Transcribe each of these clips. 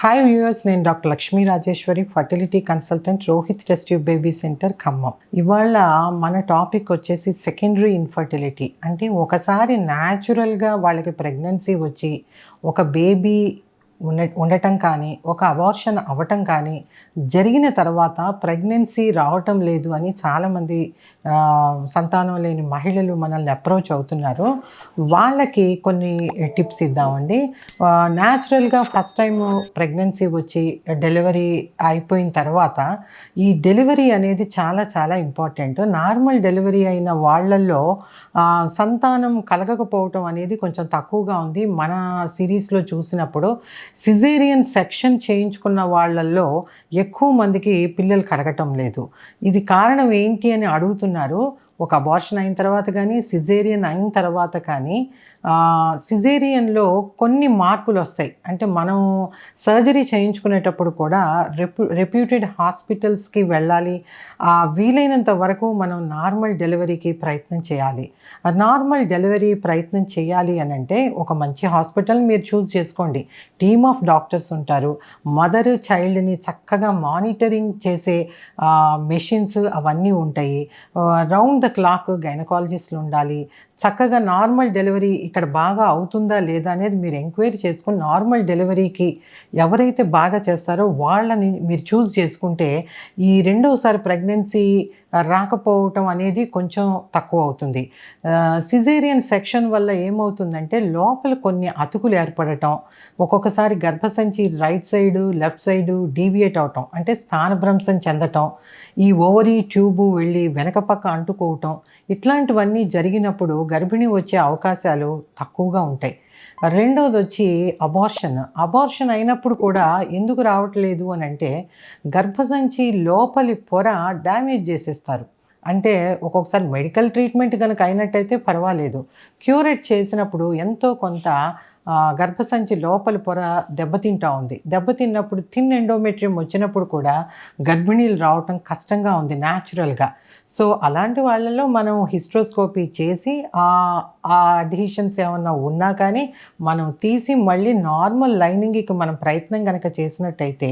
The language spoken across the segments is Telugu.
హాయ్ వ్యూయర్స్ నేను doctor Lakshmi Rajeswari fertility consultant Rohit test baby centre Khammam. ఇవాళ మన టాపిక్ వచ్చేసి సెకండరీ ఇన్ఫర్టిలిటీ అంటే ఒకసారి న్యాచురల్గా వాళ్ళకి ప్రెగ్నెన్సీ వచ్చి ఒక బేబీ ఉండ ఉండటం కానీ ఒక అబార్షన్ అవ్వటం కానీ జరిగిన తర్వాత ప్రెగ్నెన్సీ రావటం లేదు అని చాలామంది సంతానం లేని మహిళలు మనల్ని అప్రోచ్ అవుతున్నారు. వాళ్ళకి కొన్ని టిప్స్ ఇద్దామండి. న్యాచురల్గా ఫస్ట్ టైం ప్రెగ్నెన్సీ వచ్చి డెలివరీ అయిపోయిన తర్వాత ఈ డెలివరీ అనేది చాలా చాలా ఇంపార్టెంట్. నార్మల్ డెలివరీ అయిన వాళ్ళల్లో సంతానం కలగకపోవటం అనేది కొంచెం తక్కువగా ఉంది. మన సిరీస్లో చూసినప్పుడు సిజేరియన్ సెక్షన్ చేయించుకున్న వాళ్ళల్లో ఎక్కువ మందికి పిల్లలు కలగటం లేదు. ఇది కారణం ఏంటి అని అడుగుతున్నారు. ఒక అబార్షన్ అయిన తర్వాత కానీ సిజేరియన్ అయిన తర్వాత కానీ సిజేరియన్లో కొన్ని మార్పులు వస్తాయి. అంటే మనం సర్జరీ చేయించుకునేటప్పుడు కూడా రెప్యూ రెప్యూటెడ్ హాస్పిటల్స్కి వెళ్ళాలి. వీలైనంత వరకు మనం నార్మల్ డెలివరీకి ప్రయత్నం చేయాలి. నార్మల్ డెలివరీ ప్రయత్నం చేయాలి అని అంటే ఒక మంచి హాస్పిటల్ మీరు చూస్ చేసుకోండి. టీమ్ ఆఫ్ డాక్టర్స్ ఉంటారు. మదర్ చైల్డ్ని చక్కగా మానిటరింగ్ చేసే మెషిన్స్ అవన్నీ ఉంటాయి. రౌండ్ ద క్లాక్ గైనకాలజిస్టులు ఉండాలి. చక్కగా నార్మల్ డెలివరీ ఇక్కడ బాగా అవుతుందా లేదా అనేది మీరు ఎంక్వైరీ చేసుకుని నార్మల్ డెలివరీకి ఎవరైతే బాగా చేస్తారో వాళ్ళని మీరు చూస్ చేసుకుంటే ఈ రెండవసారి ప్రెగ్నెన్సీ రాకపోవటం అనేది కొంచెం తక్కువ అవుతుంది. సిజేరియన్ సెక్షన్ వల్ల ఏమవుతుందంటే లోపల కొన్ని అతుకులు ఏర్పడటం ఒక్కొక్కసారి గర్భసంచి right side left side deviate అవటం అంటే స్థానభ్రంశం చెందటం ఈ ఓవరీ ట్యూబు వెళ్ళి వెనక పక్క అంటుకోవటం ఇట్లాంటివన్నీ జరిగినప్పుడు గర్భిణి వచ్చే అవకాశాలు తక్కువగా ఉంటాయి. రెండవది వచ్చి అబార్షన్ అబార్షన్ అయినప్పుడు కూడా ఎందుకు రావట్లేదు అని అంటే గర్భసంచి లోపలి పొర డ్యామేజ్ చేసేస్తారు. అంటే ఒక్కొక్కసారి మెడికల్ ట్రీట్మెంట్ కనుక అయినట్టయితే పర్వాలేదు. క్యూరేట్ చేసినప్పుడు ఎంతో కొంత గర్భసంచి లోపల పొర దెబ్బతింటా ఉంది. దెబ్బతిన్నప్పుడు థిన్ ఎండోమెట్రియం వచ్చినప్పుడు కూడా గర్భిణీలు రావటం కష్టంగా ఉంది న్యాచురల్గా. సో అలాంటి వాళ్ళలో మనం హిస్ట్రోస్కోపీ చేసి ఆ ఆ అడ్హిషన్స్ ఏమన్నా ఉన్నా కానీ మనం తీసి మళ్ళీ నార్మల్ లైనింగ్కి మనం ప్రయత్నం కనుక చేసినట్టయితే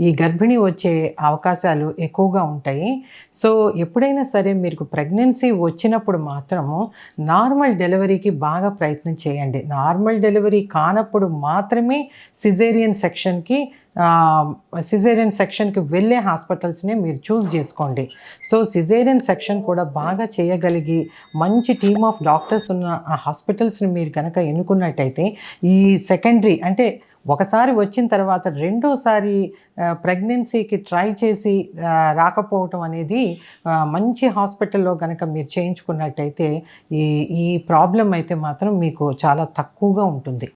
ఈ గర్భిణి వచ్చే అవకాశాలు ఎక్కువగా ఉంటాయి. సో ఎప్పుడైనా సరే మీకు ప్రెగ్నెన్సీ వచ్చినప్పుడు మాత్రము నార్మల్ డెలివరీకి బాగా ప్రయత్నం చేయండి. నార్మల్ డెలివరీ కానప్పుడు మాత్రమే సిజేరియన్ సెక్షన్కి సిజేరియన్ సెక్షన్కి వెళ్ళే హాస్పిటల్స్ని మీరు చూస్ చేసుకోండి. సో సిజేరియన్ సెక్షన్ కూడా బాగా చేయగలిగి మంచి టీమ్ ఆఫ్ డాక్టర్స్ ఉన్న ఆ హాస్పిటల్స్ని మీరు కనుక ఎన్నుకున్నట్టయితే ఈ సెకండరీ అంటే ఒకసారి వచ్చిన తర్వాత రెండోసారి ప్రెగ్నెన్సీకి ట్రై చేసి రాకపోవటం అనేది మంచి హాస్పిటల్లో కనుక మీరు చేయించుకున్నట్టయితే ఈ ఈ ప్రాబ్లం అయితే మాత్రం మీకు చాలా తక్కువగా ఉంటుంది.